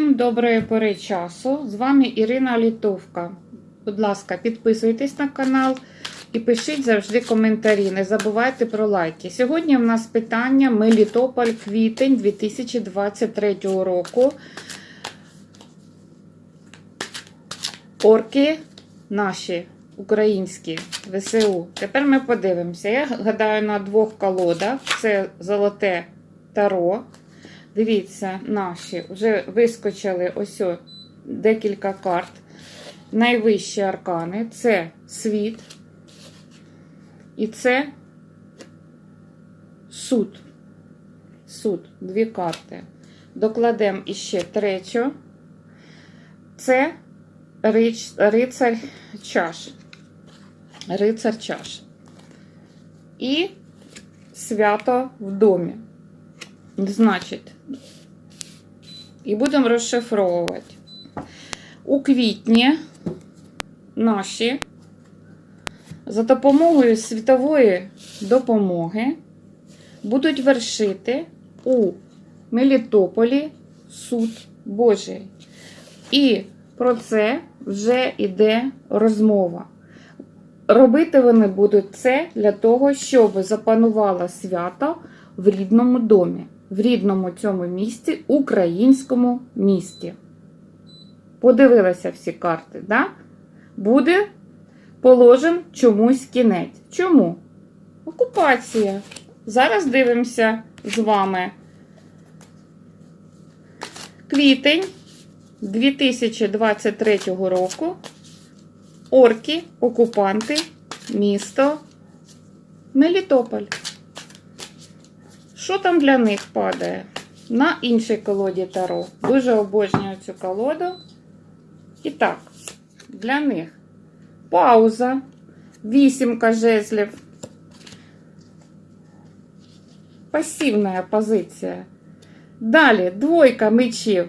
Всім доброї пори часу. З вами Ірина Літовка. Будь ласка, підписуйтесь на канал і пишіть завжди коментарі. Не забувайте про лайки. Сьогодні в нас питання Мелітополь квітень 2023 року. Орки наші українські ВСУ. Тепер ми подивимося. Я гадаю на двох колодах. Це золоте таро. Дивіться, наші вже вискочили ось декілька карт. Найвищі аркани це світ. І це суд. Суд, дві карти. Докладемо іще третю. Це рич, рицар чаш. Рицар чаш. І свято в домі. Значить, і будемо розшифровувати. У квітні наші за допомогою світової допомоги будуть вершити у Мелітополі суд Божий. І про це вже йде розмова. Робити вони будуть це для того, щоб запанувало свято в рідному домі, в рідному цьому місті, українському місті. Подивилася всі карти, да? Буде положен чомусь кінець. Чому? Окупація. Зараз дивимося з вами. Квітень 2023 року. Орки, окупанти, місто Мелітополь. Що там для них падає? На іншій колоді Таро. Дуже обожнюю цю колоду. І так, для них пауза, вісімка жезлів. Пасивна позиція. Далі двойка мечів.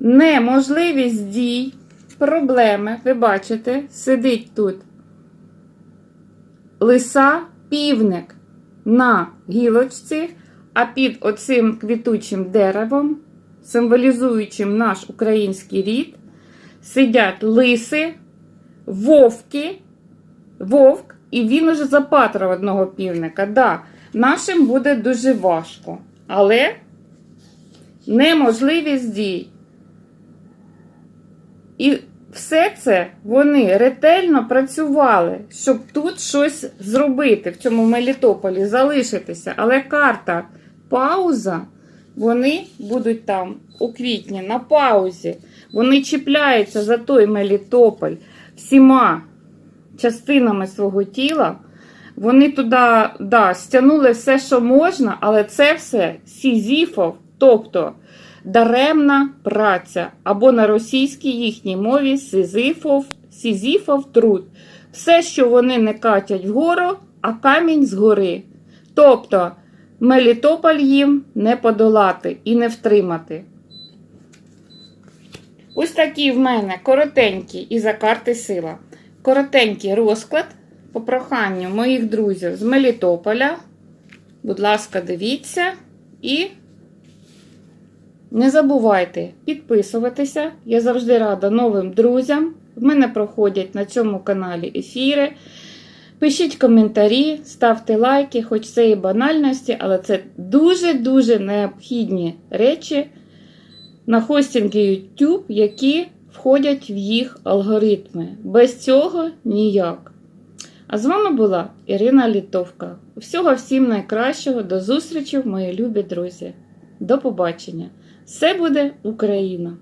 Неможливість дій, проблеми. Ви бачите, сидить тут лиса півник на гілочці, а під оцим квітучим деревом, символізуючим наш український рід, сидять лиси, вовки, вовк, і він уже запатрав одного півника. Да, нашим буде дуже важко, але неможливість дій. І все це вони ретельно працювали, щоб тут щось зробити в цьому Мелітополі, залишитися. Але карта пауза, вони будуть там у квітні на паузі. Вони чіпляються за той Мелітополь всіма частинами свого тіла. Вони туди да, стягнули все, що можна, але це все сізіфов, тобто даремна праця, або на російській їхній мові сізифов, сізіфов труд. Все, що вони не катять вгору, а камінь згори. Тобто Мелітополь їм не подолати і не втримати. Ось такі в мене коротенькі і за карти сила. Коротенький розклад по проханню моїх друзів з Мелітополя. Будь ласка, дивіться і не забувайте підписуватися. Я завжди рада новим друзям. В мене проходять на цьому каналі ефіри. Пишіть коментарі, ставте лайки, хоч це і банальності, але це дуже-дуже необхідні речі на хостингі YouTube, які входять в їх алгоритми. Без цього ніяк. А з вами була Ірина Літовка. Всього всім найкращого, до зустрічі, мої любі друзі. До побачення! Все буде Україна!